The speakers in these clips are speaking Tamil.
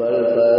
12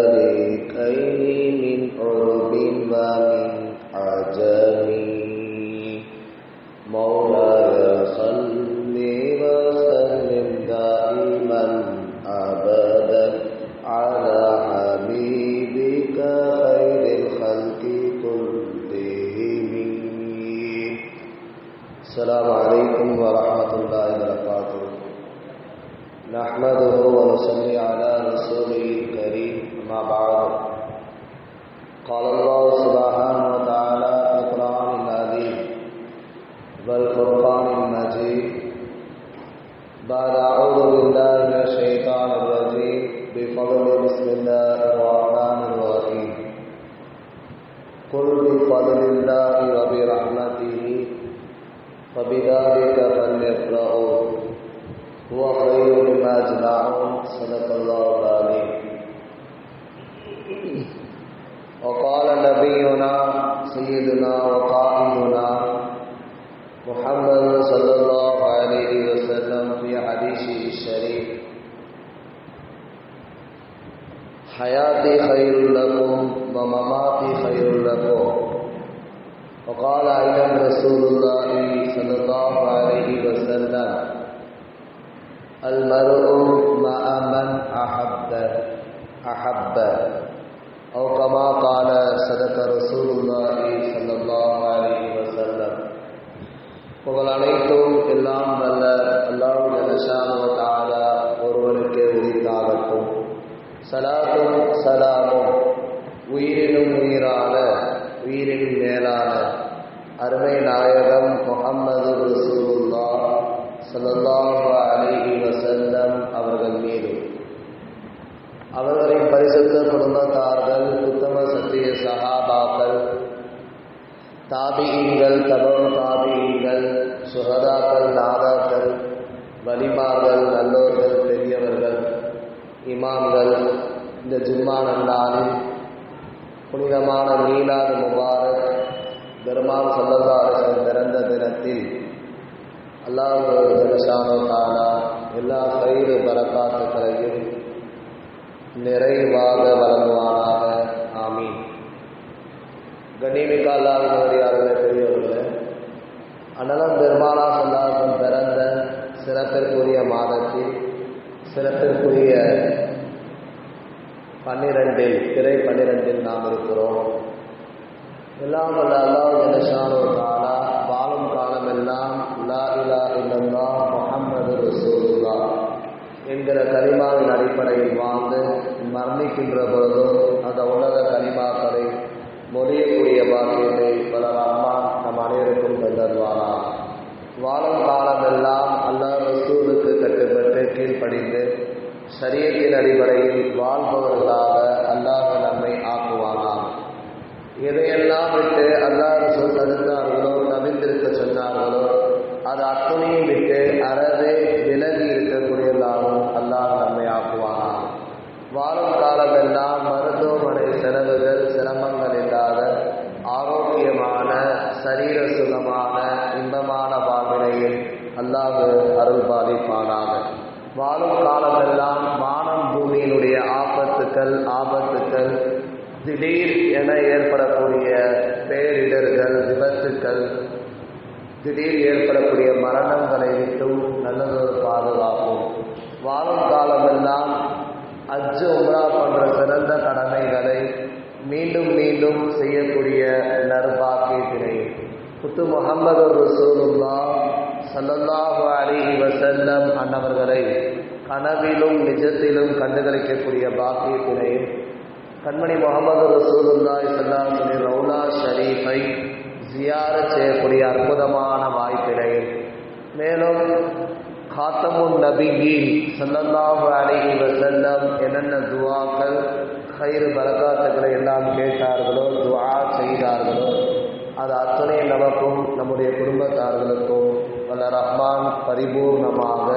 சலாத்தும் சலாமும். உயிரினும் உயிரான உயிரினும் மேலான அருமை நாயகம் முகம்மது ரசூலுல்லா சல்லாஹு அலிஹி வசல்லம் அவர்கள் மீது அவர்களின் பரிசுத்த குடும்பத்தார்கள் உத்தம சத்திய சகாபாக்கள் தாபியங்கள் தபம் தாபியங்கள் சுகதாக்கள் நாதாக்கள் வலிமார்கள் நல்லோர்கள் இமாம்கள் இந்த ஜிம்மா நல்லாலில் புனிதமான மீலாது முபாரக் பெருமான் சல்லதாரசன் பிறந்த தினத்தில் அல்லாஹு ஜலஷானோ தானா எல்லா சைடு பரக்காத்துக்களையும் நிறைவாக வழங்குவானாக. ஆமீன். கண்ணிமிக்க அல்லாஹனுடைய நாம் இருக்கிறோம். எல்லாம் வல்ல ಅದು ಅಪ್ಪನಿ ಬಿಟ್ಟು ಅರದೇ கனவிலும் நிஜத்திலும் கண்டுகளிக்கக்கூடிய பாக்கியத்தினை கண்மணி முகமது ரசூலுல்லாய் சல்லாஹலி ரவுலா ஷரீஃபை ஜியார செய்யக்கூடிய அற்புதமான வாய்ப்பினை மேலும் காத்தமுன் நபியின் சல்லல்லாஹு அலஹி வசல்லம் என்னென்ன துவாக்கள் கயிறு பரகாத்துக்களை எல்லாம் கேட்டார்களோ துவா செய்தார்களோ அது அத்தனை நமக்கும் நம்முடைய குடும்பத்தார்களுக்கும் வல்ல ரஹ்மான் பரிபூர்ணமாக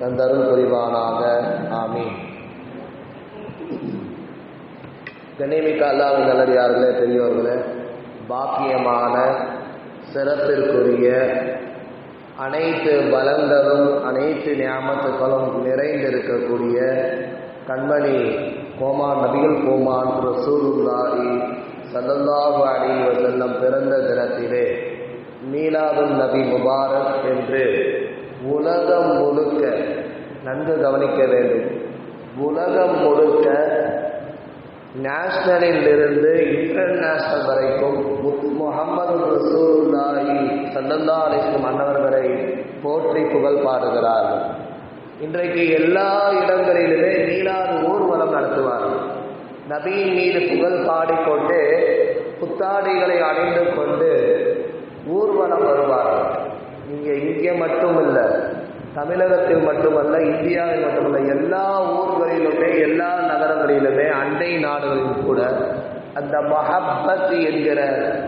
தந்தருள் புரிவானாக. ஆமீன். கண்ணியமிக்க அல்லாவின் நல்லடியார்களே பெரியவர்களே பாக்கியமான சிறப்பிற்குரிய அனைத்து பலங்களும் அனைத்து ஞாபகத்துக்களும் நிறைந்திருக்கக்கூடிய கண்மணி கோமான் நபிகள் கோமான் ரசூலுல்லாஹி சல்லல்லாஹு அலி வசல்லம் பிறந்த தினத்திலே மீலாதுல் நபி முபாரக் என்று உலகம் முழுக்க நன்கு கவனிக்க வேண்டும். உலகம் முழுக்க நேஷனலில் இருந்து இன்டர்நேஷனல் வரைக்கும் முகமது ரசூலுல்லாஹி சல்லல்லா அலிஸ்லம் மன்னவர்களை போற்றி புகழ் பாடுகிறார்கள். இன்றைக்கு எல்லா இடங்களிலுமே மீளாது ஊர்வலம் நடத்துவார்கள். நபியின் மீது புகழ் பாடிக்கொண்டு புத்தாடைகளை அணிந்து கொண்டு ஊர்வலம் வருவார்கள். இங்கே இங்கே மட்டும் இல்லை தமிழகத்தில் மட்டுமல்ல இந்தியாவில் மட்டுமல்ல எல்லா ஊர்களிலுமே எல்லா நகரங்களிலுமே அண்டை நாடுகளிலும் கூட அந்த மஹப்பத் என்கிற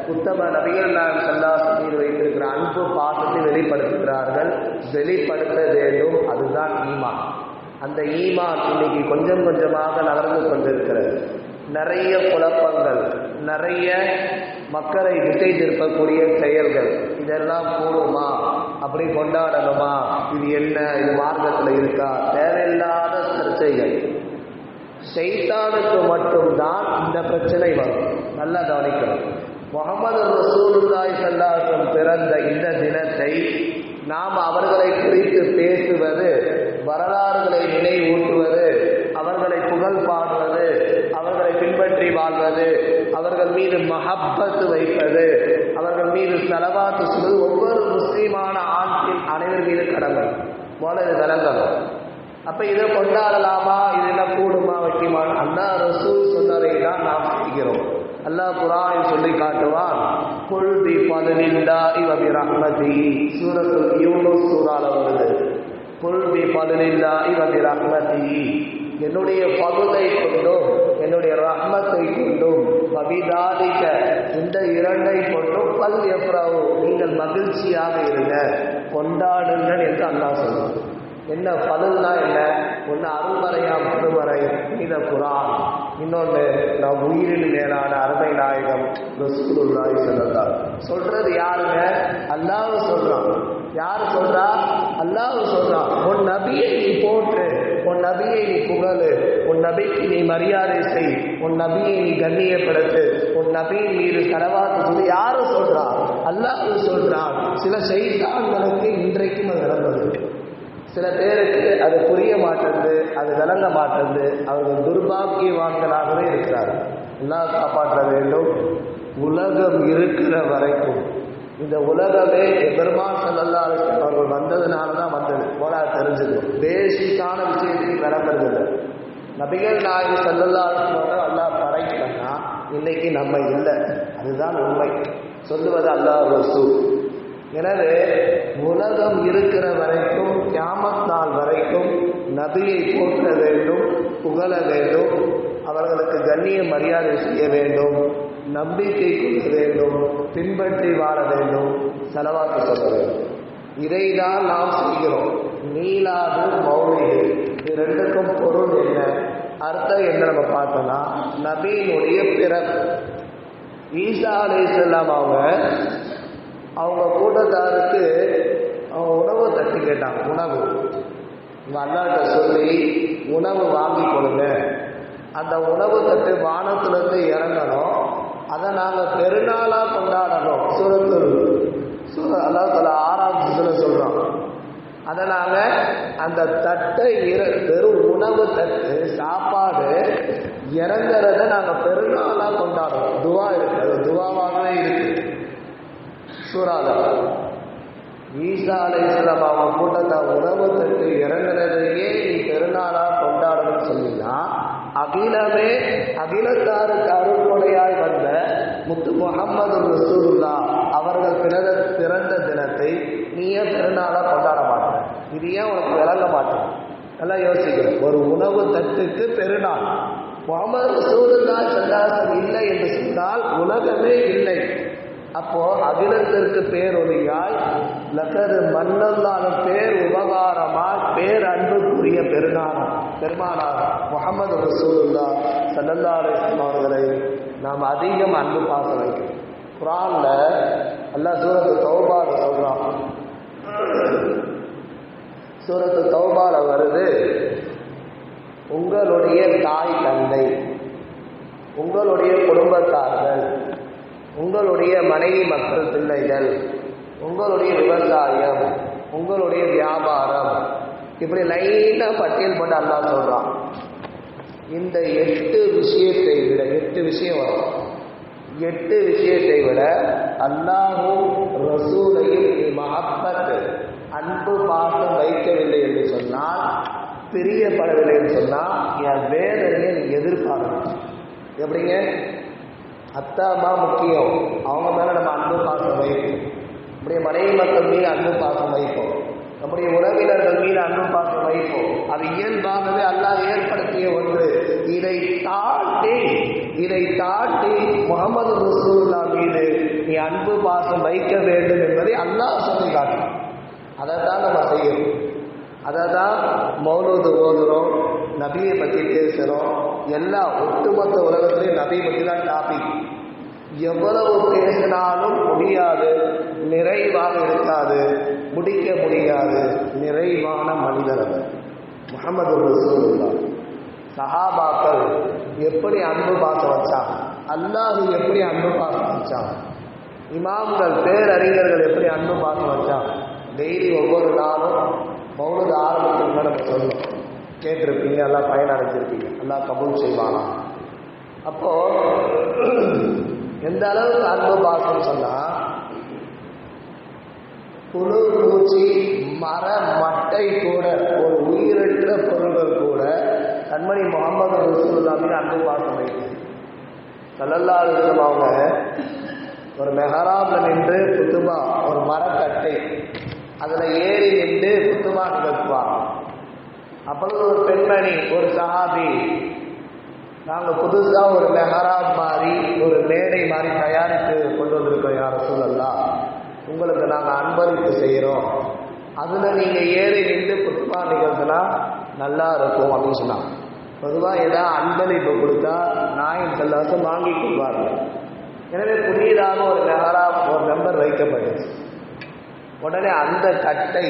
உத்தம நபிகள் நான் வைத்திருக்கிற அன்பு பாசத்தை வெளிப்படுத்துகிறார்கள். வெளிப்படுத்த வேண்டும். அதுதான் ஈமான். அந்த ஈமான் இன்னைக்கு கொஞ்சம் கொஞ்சமாக நகர்ந்து கொண்டிருக்கிறது. நிறைய குழப்பங்கள் நிறைய மக்களை திசை திருப்பக்கூடிய செயல்கள். இதெல்லாம் கூடுமா அப்படி கொண்டாடணுமா? இது என்ன? இது மார்க்கத்தில் இருக்கா? தேவையில்லாத சர்ச்சைகள். செய்தானுக்கு மட்டும்தான் இந்த பிரச்சனை வரும். நல்லா கவனிக்கணும். முகமது ரசூலுல்லாய் சல்லாசம் பிறந்த இந்த தினத்தை நாம் அவர்களை குறித்து பேசுவது வரலாறுகளை நினைவூட்டுவது அவர்களை புகழ் பாடுவது அவர்களை பின்பற்றி வாழ்வது அவர்கள் மீது மஹப்பத்து வைப்பது அவர்கள் மீது செலவாத்து சொல்வது ஒவ்வொரு முஸ்லீமான ஆண்கின் அனைவர் மீது கடமை. போல இது விளங்கணும். அப்ப இதை கொண்டாடலாமா? இது என்ன கூடுமா வைக்குமா அல்லா ரசூல் சொன்னதை தான் நாம் செய்கிறோம். அல்லாஹ் குரான் சொல்லி காட்டுவான் குல்தி பதனில்லா இவபி ரஹ்மதி. சூரத்துல் யூனுஸ் சூறால வருது. குல்தி பதனில்லா இவபி ரஹ்மதி. என்னுடைய பகுதை கொண்டும் என்னுடைய ரஹ்மத்தை கொண்டும் பவிதாதிக்க இந்த இரண்டை கொண்டும் பல் எப்ராவோ நீங்கள் மகிழ்ச்சியாக இருங்க கொண்டாடுங்கள் என்று அண்ணா சொல்லுவார் என்ன பதில்னா என்ன? ஒன்று அருள்மறையா மறுமறை புனித குரான். இன்னொன்று நான் உயிரின் மேலான அருமை நாயகம் ரசூலுல்லாய் சொல்லலாம் சொல்றது யாருங்க? அல்லாஹ் சொல்றான். யார் சொல்றா? அல்லாஹ் சொல்றான். உன் நபியை நீ போட்டு உன் நபியை நீ புகழு. உன் நபிக்கு நீ மரியாதை செய். உன் நபியை நீ கண்ணியப்படுத்து. உன் நபியின் மீது செலவாக்கு சொல்லி யாரும் சொல்றா? அல்லாஹ் சொல்றான் சில செய்தான்களுக்கு இன்றைக்கும் அது நடந்தது. சில பேருக்கு அது புரிய மாட்டேங்குது அது விளங்க மாட்டேங்குது. அவர்கள் துர்பாக்கியவான்களாகவே இருக்கிறார்கள். எல்லாம் காப்பாற்ற வேண்டும். உலகம் இருக்கிற வரைக்கும். இந்த உலகமே பெருமாள் செல்லல்லா அவர்கள் வந்ததுனால தான் வந்தது. போல தெரிஞ்சது பேசிக்கான விஷயத்துக்கு விளங்குறது இல்லை நபிகள் நாயகி செல்லல்லா அல்லாஹ் படைக்கலன்னா இன்னைக்கு நம்ம இல்லை. அதுதான் உண்மை. சொல்லுவது அல்லாஹ் ரசூ எனவே உலகம் இருக்கிற வரைக்கும் கியாமத் நாள் வரைக்கும் நபியை போற்ற வேண்டும் புகழ வேண்டும் அவர்களுக்கு கண்ணிய மரியாதை செய்ய வேண்டும். நம்பிக்கை கொள்ள வேண்டும் பின்பற்றி வாழ வேண்டும் செலவாக்க சொல்ல வேண்டும். இதைதான் நாம் செய்கிறோம். நீலாது மௌலிகை இது ரெண்டுக்கும் பொருள் என்ன? அர்த்தம் என்ன நம்ம பார்த்தோம்னா நபியினுடைய பிறப்பு. ஈசா அலை செல்லாம் அவங்க அவங்க கூட்டத்தாருக்கு அவங்க உணவு தட்டி கேட்டாங்க உணவு. உங்கள் அண்ணாட்ட சொல்லி உணவு வாங்கி கொடுங்க. அந்த உணவு தட்டு வானத்திலிருந்து இறங்கணும். அதை நாங்கள் பெருநாளாக கொண்டாடணும். சூரத்தில் சூர அல்லாஹ் தலா ஆறாம் சொல்கிறோம் அதை நாங்கள் அந்த தட்டை இற பெரும் உணவு தட்டு சாப்பாடு இறங்குறத நாங்கள் பெருநாளாக கொண்டாடுறோம். துவா இருக்கு. அது துவாவாகவே இருக்கு. சூறால. ஈசா அலை அவங்க கூட்டத்தை உணவு தட்டு இறங்குறதையே நீ பெருநாளாக கொண்டாடணும்னு சொல்லினா அகிலமே அகிலத்தாருக்கு அருள்கொடையாய் வந்த முத்து முகமது ரசூலுல்லா. அவர்கள் பிறந்த பிறந்த தினத்தை நீ ஏன் பெருநாளாக கொண்டாட மாட்டேன்? இது ஏன் உனக்கு விளங்க மாட்டேன்? நல்லா யோசிக்கிறேன் ஒரு உணவு தட்டுக்கு பெருநாள். முகமது ரசூலுல்லா சல்லாசன் இல்லை என்று சொன்னால் உலகமே இல்லை. அப்போ அகிலத்திற்கு பேரொழியாய் லக்கது மன்னல்லான பேர் உபகாரமாய் பேர் அன்புக்குரிய பெருநாள் பெருமானார் முகமது ரசூலுல்லா சல்லல்லா அலிஸ்லாம் அவர்களை. நாம் அதிகம் அன்பு பாசம் வைக்கணும் குரான்ல அல்லா சூரத்து தௌபால சொல்றான். சூரத்து தௌபால வருது உங்களுடைய தாய் தந்தை உங்களுடைய குடும்பத்தார்கள் உங்களுடைய மனைவி மக்கள் பிள்ளைகள் உங்களுடைய விவசாயம் உங்களுடைய வியாபாரம் இப்படி லைனாக பட்டியல் போட்டு அல்லா சொல்கிறான் இந்த எட்டு விஷயத்தை விட எட்டு விஷயம் வரும். எட்டு விஷயத்தை விட அல்லாஹும் ரசூலையும் நீ அன்பு பாசம் வைக்கவில்லை என்று சொன்னால் பிரியப்படவில்லை என்று சொன்னால் என் வேதனையை நீ எதிர்பார்க்கணும். எப்படிங்க? அத்தாமா முக்கியம். அவங்க மேலே நம்ம அன்பு பாசம் வைப்போம். அப்படியே மனைவி மக்கள் மீது அன்பு பாசம் வைப்போம். நம்முடைய உறவினர்கள் மீது அன்பு பாசம் வைப்போம் அது இயல்பாகவே அல்லாஹ் ஏற்படுத்திய ஒன்று. இதை தாண்டி இதை தாண்டி முகமது ரசூல்லா மீது நீ அன்பு பாசம் வைக்க வேண்டும் என்பதை அல்லாஹ் சொல்லி காட்டும் அதை தான் நம்ம செய்யணும். அதை தான் மௌனது ஓதுறோம் நபியை பற்றி பேசுகிறோம் எல்லா ஒட்டுமொத்த உலகத்திலையும் நபியை பற்றி தான் டாபிக் எவ்வளவு பேசினாலும் முடியாது நிறைவாக இருக்காது முடிக்க முடியாது நிறைவான மனிதர் அவர். முகமது ரசூலுல்லா சஹாபாக்கள் எப்படி அன்பு பார்க்க வச்சாங்க? அல்லாஹு எப்படி அன்பு பார்க்க வச்சாங்க? இமாம்கள் பேரறிஞர்கள் எப்படி அன்பு பார்க்க வச்சாங்க? டெய்லி ஒவ்வொரு நாளும் மௌனது ஆரம்பத்துக்கு நம்ம சொல்லணும் கேட்டிருப்பீங்க எல்லாம் பயனடைஞ்சிருப்பீங்க. எல்லாம் கபூல் செய்வானா? அப்போ எந்த அளவுக்கு அன்பு பாசம் சொன்னா புழு பூச்சி மர மட்டை கூட ஒரு உயிரற்ற பொருள்கள் கூட கண்மணி முகமது ரசூல்லாமே அன்பு பாசம் வைக்கும் சல்லல்லா அவங்க ஒரு மெஹராப்ல நின்று புத்துமா ஒரு மரக்கட்டை அதுல ஏறி நின்று புத்துமா நிகழ்த்துவாங்க அப்பொழுது ஒரு பெண்மணி ஒரு சஹாபி நாங்கள் புதுசாக ஒரு மெஹராப் மாதிரி ஒரு மேடை மாதிரி தயாரித்து கொண்டு வந்திருக்கோம் யார் சூழல்லாம் உங்களுக்கு நாங்கள் அன்பளிப்பு செய்கிறோம் அதில் நீங்கள் ஏறி நின்று புஷ்பா நிகழ்த்தினா நல்லா இருக்கும் அப்படின்னு சொன்னாங்க. பொதுவாக ஏதாவது அன்பளிப்பு கொடுத்தா நாயின் செல்லாசம் வாங்கி கொள்வார்கள். எனவே புதியதாக ஒரு மெஹராப் ஒரு மெம்பர் வைக்கப்பட்டுச்சு உடனே அந்த கட்டை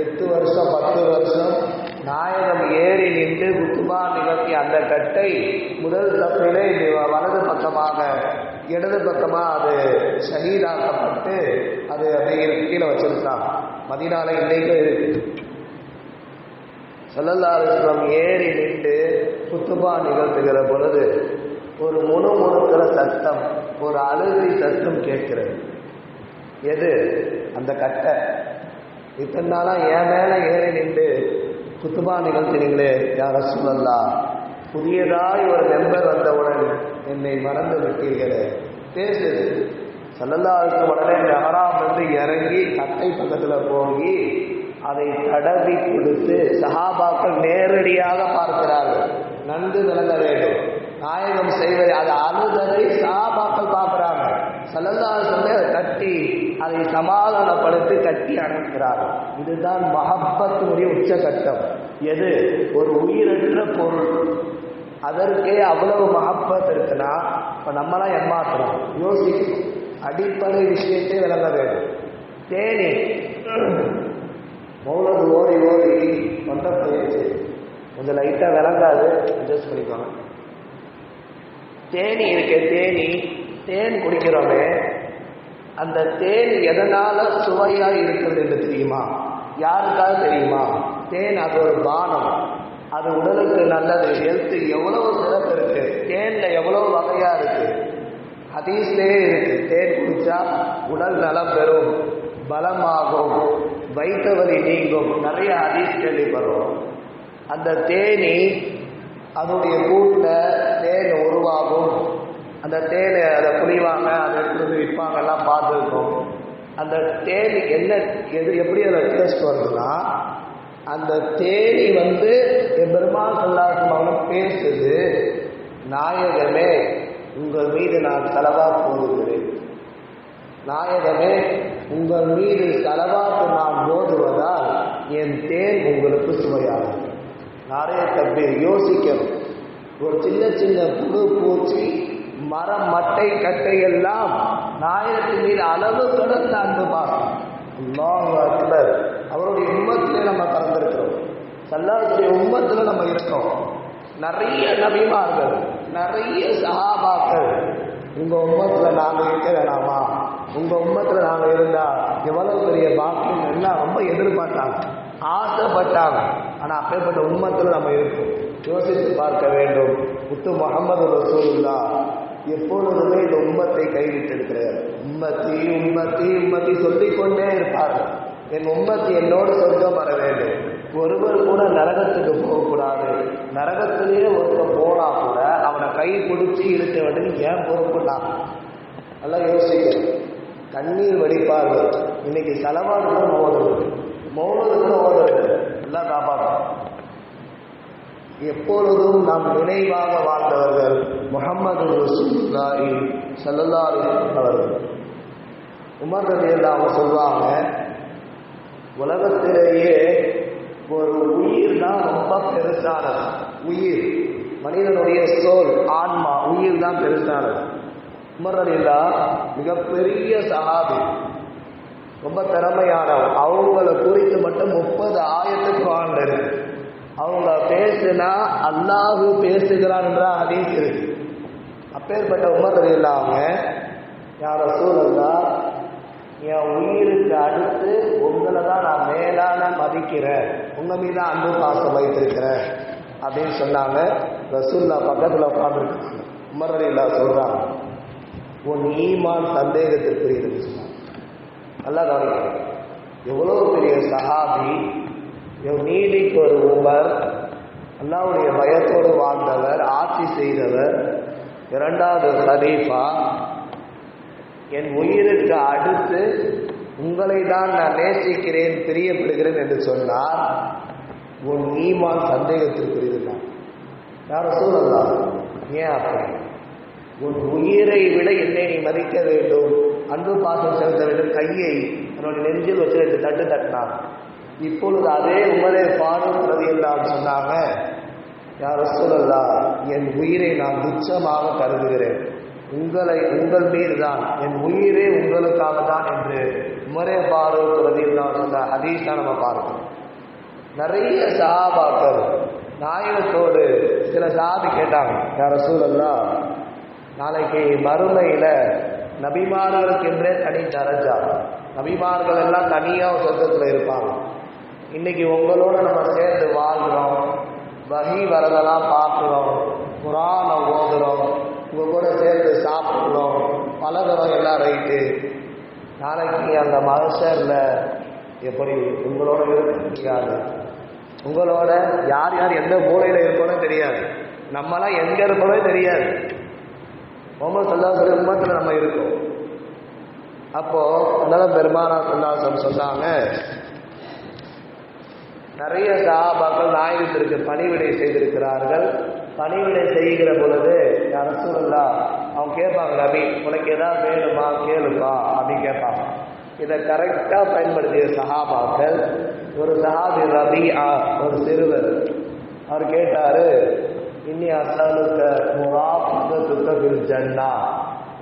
எட்டு வருஷம் பத்து வருஷம் நாயகம் ஏறி நின்று குத்துபா நிகழ்த்திய அந்த கட்டை முதல் தப்பிலே வலது பக்கமாக இடது பக்கமாக அது ஷஹீதாக்கப்பட்டு அது அப்படியே கீழே வச்சிருந்தான். மதினால இன்னைக்கும் இருக்கு சல்லல்லா ஏறி நின்று குத்துபா நிகழ்த்துகிற பொழுது ஒரு முணுமுணுக்கிற சத்தம் ஒரு அழுகை சத்தம் கேட்கிறது. எது? அந்த கட்டை. இத்தனை நாளாக என் மேலே ஏறி நின்று குத்துபா நிகழ்த்தினீங்களே யார சொல்லல்லா புதியதாய் ஒரு மெம்பர் வந்தவுடன் என்னை மறந்து விட்டீர்களே. பேசுது. சல்லல்லாவுக்கு உடனே நகராம் வந்து இறங்கி கட்டை பக்கத்தில் போய் அதை தடவி கொடுத்து சஹாபாக்கள் நேரடியாக பார்க்கிறார்கள். நன்கு விளங்க வேண்டும். நாயகம் செய்வதை அது அழுததை சஹாபாக்கள் பார்க்கிறார்கள். சல்லல்லாஹு சொல்லி அதை கட்டி அதை சமாதானப்படுத்தி கட்டி அணைக்கிறார். இதுதான் மஹப்பத்தினுடைய உச்சகட்டம். எது? ஒரு உயிரற்ற பொருள். அதற்கே அவ்வளவு மகப்பத் இருக்குன்னா இப்போ நம்மளாம் ஏமாத்துறோம். யோசிக்கணும். அடிப்படை விஷயத்தை விளங்க வேண்டும். தேனி. மௌனது ஓடி ஓடி வந்த போயிடுச்சு. கொஞ்சம் லைட்டாக விளங்காது. அட்ஜஸ்ட் பண்ணிக்கோங்க. தேனி இருக்க தேனி. தேன் குடிக்கிறோமே அந்த தேன் எதனால சுவையா இருக்கிறது என்று தெரியுமா? யாருக்காவது தெரியுமா? தேன் அது ஒரு பானம். அது உடலுக்கு நல்லது. ஹெல்த்து எவ்வளவு சிறப்பு இருக்கு. தேன்ல எவ்வளவு வகையா இருக்கு? ஹதீஸ்லேயே இருக்கு. தேன் குடிச்சா உடல் நலம் பெறும் பலமாகும் வயிற்று நீங்கும். நிறைய ஹதீஸ் கேள்விப்படுறோம். அந்த தேனி அதனுடைய கூட்டில் தேன் உருவாகும். அந்த தேனை அதை புளிவாங்க அதை எடுத்துட்டு வந்து விற்பாங்க எல்லாம் பார்த்துருக்கோம். அந்த தேனி என்ன எது எப்படி அதில் டேஸ்ட் வருதுன்னா அந்த தேனி வந்து என் பெருமாள் சொல்லாசமாக பேசுது நாயகமே உங்கள் மீது நான் செலவா போதுகிறேன் நாயகமே உங்கள் மீது செலவாக்கு நான் போதுவதால் என் தேன் உங்களுக்கு சுவையாகும் நிறைய தப்பி யோசிக்கணும். ஒரு சின்ன சின்ன புழு பூச்சி மரம் மட்டை கட்டை எல்லாம் நாயகத்தின் மீது அளவு கடந்த அன்பு பாசம். அல்லாஹ் அவருடைய உம்மத்திலே நம்ம கலந்திருக்கிறோம். சல்லாருடைய உம்மத்தில் நம்ம இருக்கோம். நிறைய நபிமார்கள் நிறைய சகாபாக்கள் உங்க உண்மத்தில் நாங்கள் இருக்க வேணாமா? உங்க உண்மத்தில் நாங்கள் இருந்தா எவ்வளவு பெரிய பாக்கியம் எல்லாம் ரொம்ப எதிர்பார்த்தாங்க. ஆசைப்பட்டாங்க. ஆனால் அப்பேற்பட்ட உண்மத்தில் நம்ம இருக்கோம். யோசித்து பார்க்க வேண்டும். முத்து முகமது ரசூல்லா எப்பொழுதுமே இந்த உம்மத்தை கைவிட்டு இருக்கிறார் உம்மத்தி உம்மத்தி உம்மத்தி சொல்லிக் கொண்டே இருப்பார்கள் என் உம்மத்தி என்னோடு சொர்க்கம் வர வேண்டும். ஒருவர் கூட நரகத்துக்கு போகக்கூடாது. நரகத்திலேயே ஒருத்தர் போனா கூட அவனை கை பிடிச்சி இருக்க வேண்டும் ஏன் பொறுப்புட்டான் நல்லா யோசிக்கணும் கண்ணீர் வடிப்பார்கள். இன்னைக்கு செலவாடுகளும் மோதல். மௌனதுகளும் ஓதல் எல்லாம் காப்பாற்றும் எப்பொழுதும் நாம் நினைவாக வாழ்ந்தவர்கள் முகமது ரசூலுல்லாஹி ஸல்லல்லாஹு அவர்கள். உமர் ரவி அவங்க சொல்லுவாங்க உலகத்திலேயே ஒரு உயிர் தான் ரொம்ப பெருசானது. உயிர் மனிதனுடைய சோல் ஆன்மா உயிர் தான் பெருசானது. உமர் அலில்லா மிகப்பெரிய சகாபி ரொம்ப திறமையானவர். அவங்கள குறித்து மட்டும் முப்பது ஆயிரத்துக்கு வாழ்ந்து இருக்கு. அவங்க பேசுனா அல்லாஹு பேசுகிறான் ஹதீஸ் இருக்கு. அப்பேற்பட்ட உமர் இல்லாம யார சூழல்லா என் உயிருக்கு அடுத்து உங்களை தான் நான் மேலான மதிக்கிறேன். உங்க மீது அன்பு பாசம் வைத்திருக்கிறேன். அப்படின்னு சொன்னாங்க. ரசூல்லா பக்கத்தில் உட்காந்துருக்காங்க உமர் அலில்லா சொல்றாங்க உன் ஈமான் சந்தேகத்திற்குரியதுன்னு சொன்னாங்க. நல்லா கவனிக்கிறேன் எவ்வளோ பெரிய சஹாபி நீதிக்கு ஒரு உமர் அல்லாவுடைய பயத்தோடு வாழ்ந்தவர் ஆட்சி செய்தவர். இரண்டாவது ஹரீஃபா என் உயிருக்கு அடுத்து உங்களை தான் நான் நேசிக்கிறேன் பிரியப்படுகிறேன் என்று சொன்னார் உன் ஈமான் சந்தேகத்திற்குரியதுதான் யார சூழல்லா ஏன் அப்படி? உன் உயிரை விட என்னை நீ மதிக்க வேண்டும். அன்பு பாசம் செலுத்த வேண்டும். கையை என்னுடைய நெஞ்சில் வச்சு ரெண்டு தட்டு தட்டினார் இப்பொழுது அதே உமரே பாடும் பிரதி என்றால் சொன்னாங்க யார் சொல்லல்லா என் உயிரை நான் துச்சமாக கருதுகிறேன். உங்களை உங்கள் மீது தான் என் உயிரே உங்களுக்காக தான் என்று உமரே பாரு பிரதி எல்லாம் சொன்ன ஹதீஸா நம்ம பார்க்கணும். நிறைய சஹாபாக்கள் நாயகத்தோடு சில சாபி கேட்டாங்க யார் சூழல்லா நாளைக்கு மறுமையில் நபிமார்களுக்கு என்றே தனி தரஜா. நபிமார்கள் எல்லாம் தனியாக சொர்க்கத்தில் இருப்பாங்க. இன்னைக்கு உங்களோட நம்ம சேர்ந்து வாழ்கிறோம். வகி வரதெல்லாம் பார்க்குறோம். புராணம் ஓதுறோம். உங்க கூட சேர்ந்து சாப்பிட்றோம். பழகிறோம் எல்லாம் ரைட்டு. நாளைக்கு அந்த மனுஷரில் எப்படி உங்களோட இருக்க முடியாது உங்களோட யார் யார் எந்த மூலையில் இருக்கோன்னு தெரியாது. நம்மளாம் எங்க இருக்கோனே தெரியாது. ரொம்ப சல்லா சொல்லி நம்ம இருக்கோம். அப்போ அதனால பெருமானா சல்லாசம் சொன்னாங்க நிறைய சஹாபாக்கள் நாயகத்திற்கு பணிவிடை செய்திருக்கிறார்கள். பணிவிடை செய்கிற பொழுது அரசுல்லா அவங்க கேட்பாங்க நபி உனக்கு ஏதாவது வேணுமா? கேளுப்பா. அப்படின்னு கேட்பாங்க. இதை கரெக்டாக பயன்படுத்திய சஹாபாக்கள் ஒரு சஹாபி ஆ ஒரு சிறுவர் அவர் கேட்டாரு இன்னி அசலுக்க முகா பில் ஜன்னா.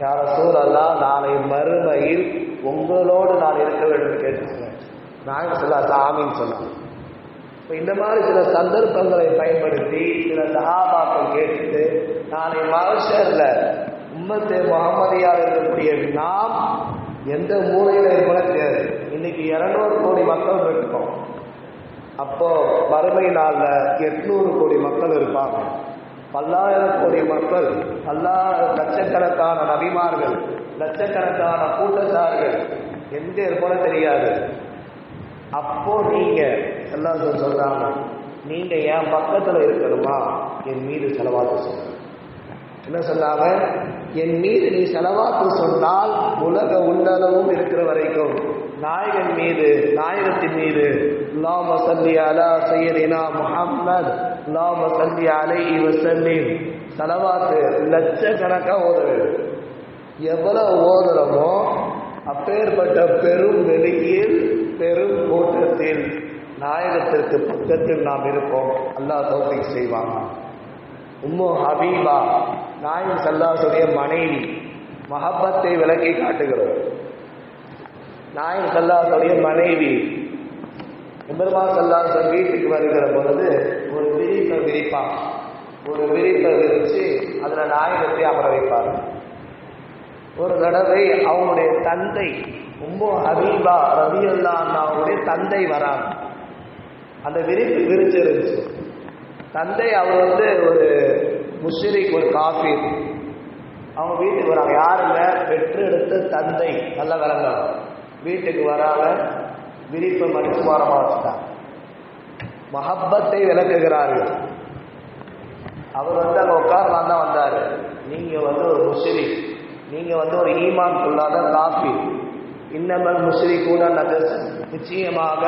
யார சூழல்லாம் நாளை மறுமையில் உங்களோடு நான் இருக்க வேண்டும் கேட்டுங்க நாயகம் சொல்லா சாமின்னு சொன்னாங்க இந்த மாதிரி சில சந்தர்ப்பங்களை பயன்படுத்தி சில சகாபாக்கள் கேட்டுட்டு நாளை மகசரில் உம்மத்தே முகமதியால் இருக்கக்கூடிய நாம் எந்த மூலையில் இருக்கணும் தெரியாது. இன்னைக்கு இரநூறு கோடி மக்கள் இருக்கோம் அப்போ வறுமை நாளில் எட்நூறு கோடி மக்கள் இருப்பாங்க. பல்லாயிரம் கோடி மக்கள் பல்லா லட்சக்கணக்கான நபிமார்கள் லட்சக்கணக்கான கூட்டத்தார்கள் எங்க இருப்போன்னு தெரியாது. அப்போ நீங்கள் எல்லாம் சொல்றாங்க நீங்க என் பக்கத்துல இருக்கணுமா? என் மீது செலவாத்து சொல்லுங்க என்ன சொன்னாங்க என் மீது நீ செலவாக்கு சொன்னால் உலக உள்ளளவும் இருக்கிற வரைக்கும் நாயகன் மீது நாயகத்தின் மீது லாம சந்தி அலா சையதினா முஹம்மத் லாம சல்லி அலை வஸல்லிம். செலவாத்து லட்சக்கணக்காக ஓத வேண்டும் எவ்வளவு ஓதுறமோ அப்பேற்பட்ட பெரும் வெளியில் பெரும் கூட்டத்தில் நாயகத்திற்கு பக்கத்தில் நாம் இருப்போம். அல்லா தௌஃபீக் செய்வாங்க உம்மு ஹபீபா நாயம் சல்லாசுடைய மனைவி மஹப்பத்தை விளக்கி காட்டுகிறோம் நாயம் சல்லாசுடைய மனைவி எம்பெருமா சல்லாசன் வீட்டுக்கு வருகிற பொழுது ஒரு விரிப்பை விரிப்பான். ஒரு விரிப்பை விரிச்சு அதில் நாயகத்தை அமர வைப்பார். ஒரு தடவை அவங்களுடைய தந்தை உம்மோ ஹபீபா ரவியல்லா அவங்களுடைய தந்தை வராங்க அந்த விரிப்பு விரிச்சிருந்துச்சு. தந்தை அவர் வந்து ஒரு முஷரிக் ஒரு காஃபி அவங்க வீட்டுக்கு வராங்க. யாருங்க பெற்றெடுத்த தந்தை. நல்ல விளங்க. வீட்டுக்கு வராம விரிப்பை மடிச்சு வாரமாக வச்சுட்டாங்க மஹப்பத்தை விளக்குகிறார்கள் அவர் வந்து அங்கே உட்காரலாம் தான் வந்தார். நீங்கள் வந்து ஒரு முஸ்லிம் நீங்கள் வந்து ஒரு ஈமான் கொள்ளாத காஃபி இன்னமல் முஸ்லி கூட நிச்சயமாக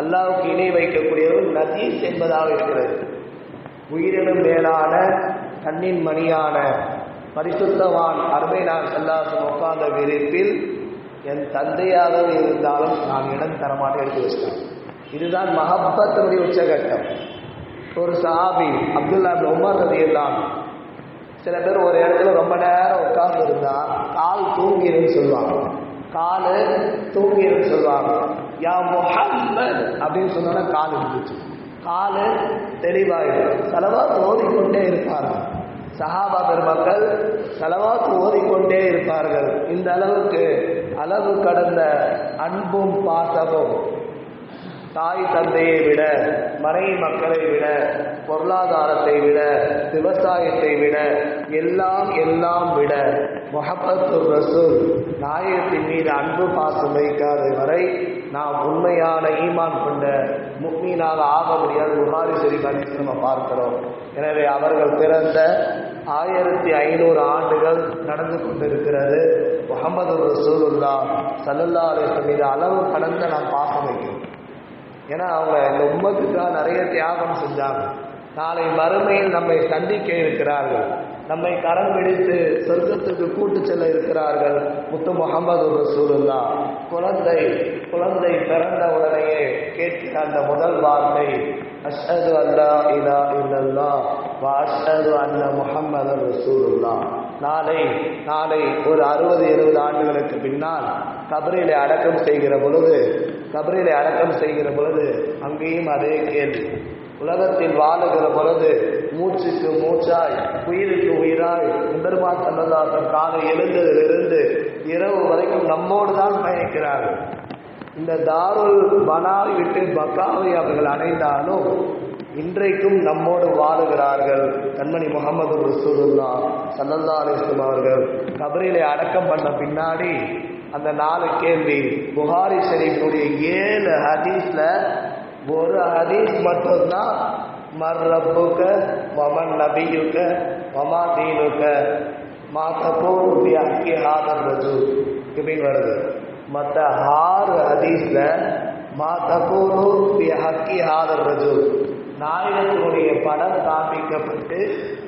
அல்லாவுக்கு இணை வைக்கக்கூடியவர் நதீஸ் என்பதாக இருக்கிறது. உயிரினும் மேலான கண்ணின் மணியான பரிசுத்தவான் அருமை நான் செல்லாசன் உட்கார்ந்த விரிப்பில் என் தந்தையாக இருந்தாலும் நான் இடம் தரமாட்டேன் எடுத்து வச்சிட்டேன் இதுதான் மகப்பத்தினுடைய உச்சகட்டம். ஒரு சாபி அப்துல்லா உமர் ரதி எல்லாம் சில பேர் ஒரு இடத்துல ரொம்ப நேரம் உட்கார்ந்து இருந்தா கால் தூங்கிடுன்னு சொல்லுவாங்க. காலு தூங்கிடுன்னு சொல்லுவாங்க. யா முஹம்மத் அப்படின்னு சொன்னோன்னா கால் இருந்துச்சு கால் தெளிவாயிடும். செலவாத்து ஓதிக்கொண்டே இருப்பார்கள். சஹாபா பெருமக்கள் செலவாத்து ஓதிக்கொண்டே இருப்பார்கள். இந்த அளவுக்கு அளவு கடந்த அன்பும் பாசமும் தாய் தந்தையை விட மறை மக்களை விட பொருளாதாரத்தை விட விவசாயத்தை விட எல்லாம் எல்லாம் விட முகப்பத்து ரசூல் நாயகத்தின் மீது அன்பு பாசம் வைக்காத வரை நாம் உண்மையான ஈமான் கொண்ட முக்மீனாக ஆக முடியாத புகாரி ஷெரீஃப் நம்ம பார்க்கிறோம். எனவே அவர்கள் பிறந்த ஆயிரத்தி ஐநூறு ஆண்டுகள் நடந்து கொண்டிருக்கிறது. முகமது ரசூலுல்லா சல்லல்லா அலிஸ்லம் மீது அளவு கடந்த நாம் பாசம் வைக்கிறோம். ஏன்னா அவங்க இந்த உம்மத்துக்காக நிறைய தியாகம் செஞ்சாங்க. நாளை மறுமையில் நம்மை சந்திக்க இருக்கிறார்கள். நம்மை கரம் பிடித்து சொர்க்கத்துக்கு கூட்டு செல்ல இருக்கிறார்கள் முத்து முகமது ரசூலுல்லா குழந்தை குழந்தை பிறந்த உடனேயே கேட்கிற அந்த முதல் வார்த்தை அஷ்ஹது அல்லா இலா இல்லல்லா வா அஷ்ஹது அன்ன முஹம்மது ரசூலுல்லா நாளை நாளை ஒரு அறுபது எழுபது ஆண்டுகளுக்கு பின்னால் கபரிலே அடக்கம் செய்கிற பொழுது கபரிலே அடக்கம் செய்கிற பொழுது அங்கேயும் அதே கேள்வி. உலகத்தில் வாழுகிற பொழுது மூச்சுக்கு மூச்சாய் உயிருக்கு உயிராய் பெருமா சன்னதாசன் காலை எழுந்ததிலிருந்து இரவு வரைக்கும் நம்மோடு தான் பயணிக்கிறார்கள். இந்த தாருல் பனாவை விட்டு பக்காவை அவர்கள் அடைந்தாலும் இன்றைக்கும் நம்மோடு வாழுகிறார்கள் கண்மணி முகமது ரசூலுல்லா சல்லல்லா அலிஸ்லம் அவர்கள். கபரிலே அடக்கம் பண்ண பின்னாடி அந்த நாலு கேள்வி. புகாரி ஷெரீஃபுடைய ஏழு ஹதீஸ்ல ஒரு ஹதீஸ் மட்டும்தான் மர் மமன் வமன் நபியுக்க வமா தீனுக்க மா தப்போரு அக்கி ஹாதர் ரஜு இப்படின்னு வருது. மற்ற ஆறு ஹதீஸ்ல மா தப்போரு ஹக்கி ஹாதர் ரஜு நாயகத்தினுடைய படம் காண்பிக்கப்பட்டு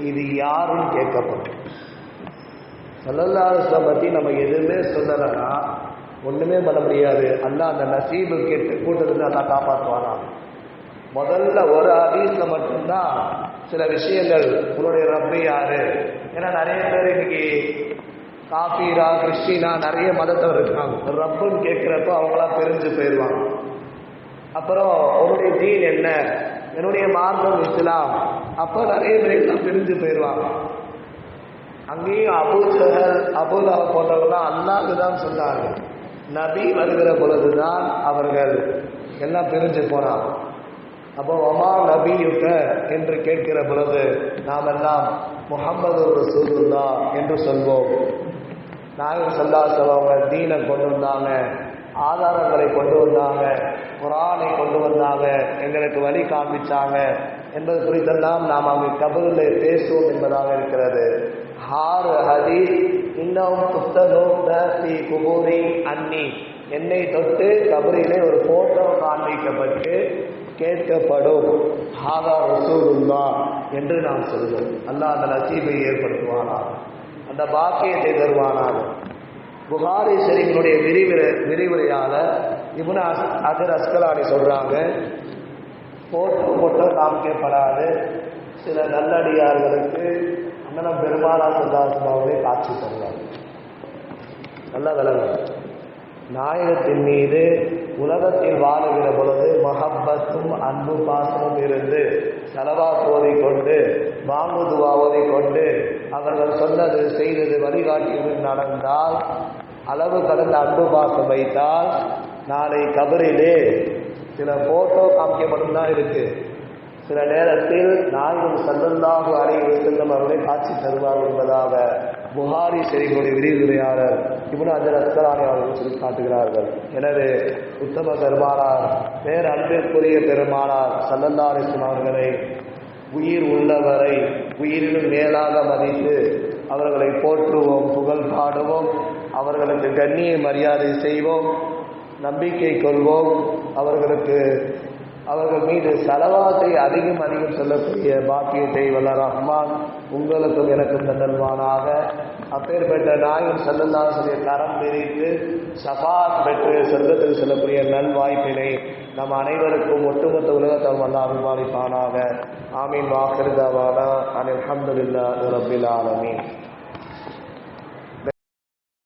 இது யாரும் கேட்கப்பட்டு சல்லல்லாஹுஸ்லம் பற்றி நம்ம எதுவுமே சொல்லலைன்னா ஒன்றுமே பண்ண முடியாது. அல்லா அந்த நசீபு கேட்டு கூட்டத்தில் அல்லா காப்பாற்றுவானா முதல்ல ஒரு ஹதீஸில் மட்டும்தான் சில விஷயங்கள் உங்களுடைய ரப்பு யாரு? ஏன்னா நிறைய பேர் இன்னைக்கு காபீரா கிறிஸ்டினா நிறைய மதத்தவர் இருக்காங்க. ரப்புன்னு கேட்குறப்போ அவங்களாம் பிரிஞ்சு போயிடுவாங்க. அப்புறம் உன்னுடைய தீன் என்ன? என்னுடைய மார்க்கம் இஸ்லாம். அப்போ நிறைய பேர் எல்லாம் பிரிஞ்சு போயிடுவாங்க. அங்கேயும் அபு ஜஹல் அபுலா போன்றவர்கள்லாம் அல்லாது தான் சொன்னாங்க. நபி வருகிற பொழுதுதான் அவர்கள் எல்லாம் பிரிஞ்சு போனாங்க அப்போ ஒமா நபியுக்க என்று கேட்கிற பொழுது நாம் எல்லாம் முகமது ரசூலுல்லா என்று சொல்வோம். நாயகம் சல்லாசல் அவங்க தீனை கொண்டு வந்தாங்க ஆதாரங்களை கொண்டு வந்தாங்க குரானை கொண்டு வந்தாங்க எங்களுக்கு வழி காண்பிச்சாங்க என்பது குறித்தெல்லாம் நாம் அங்கு கபரில் பேசுவோம் என்பதாக இருக்கிறது. ஹார் ஹதீஸ் இன்னும் புத்தகி குபூரி அன்னி. என்னை தொட்டு கபரிலே ஒரு போட்டோ காண்பிக்கப்பட்டு கேட்கப்படும். ஹாதா ரசூலுல்லா என்று நாம் சொல்வோம். அல்லாஹ் அந்த நசீபை ஏற்படுத்துவானா அந்த பாக்கியத்தை தருவானாக. புகாரி ஷெரீஃபினுடைய விரிவுரை விரிவுரையாளர் இப்னு அஸ் அஜர் அஸ்கலானி சொல்கிறாங்க போட்டு போட்டு காமிக்கப்படாது. சில நல்லடியார்களுக்கு அண்ணன் பெருமாளா சந்தாசமாவே காட்சி தருவார். நல்ல விலங்கு நாயகத்தின் மீது உலகத்தில் வாழுகிற பொழுது மஹப்பத்தும் அன்பு பாசமும் இருந்து செலவா கொண்டு வாங்குதுவா கொண்டு அவர்கள் சொன்னது செய்தது வழிகாட்டியது நடந்தால் அளவு கடந்த அன்பு பாசம் வைத்தால் நாளை கபரிலே சில போட்டோ காமிக்கப்படும் தான் இருக்கு. சில நேரத்தில் நாங்கள் சல்லல்லாஹு அறையில் செல்லும் அவர்களை காட்சி தருவார் என்பதாக புகாரி ஷெரீஃபுடைய விரிவுரையாளர் இப்னு அஜர் அஸ்கலானி அவர்கள் சொல்லி காட்டுகிறார்கள். எனவே உத்தம பெருமானார் பேர் அன்பிற்குரிய பெருமானார் சல்லல்லா அலிஸ்லாம் அவர்களை உயிர் உள்ளவரை உயிரிலும் மேலாக மதித்து அவர்களை போற்றுவோம் புகழ் பாடுவோம் அவர்களுக்கு கண்ணிய மரியாதை செய்வோம் நம்பிக்கை கொள்வோம் அவர்களுக்கு அவர்கள் மீது செலவாத்தை அதிகம் அதிகம் சொல்லக்கூடிய பாக்கியத்தை வல்ல ரஹ்மான் உங்களுக்கும் எனக்கும் தந்தல்வானாக அப்பேற்பட்ட நாயும் செல்லல்லாசனுடைய தரம் பிரித்து சபாத் பெற்று சொர்க்கத்தில் செல்லக்கூடிய நல்வாய்ப்பினை நம் அனைவருக்கும் ஒட்டுமொத்த உலகத்தம் வல்ல அபிமானிப்பானாக ஆமீன். வாக்கிருதவானா அனில் அஹமதுல்லா ரபில் ஆலமீன்.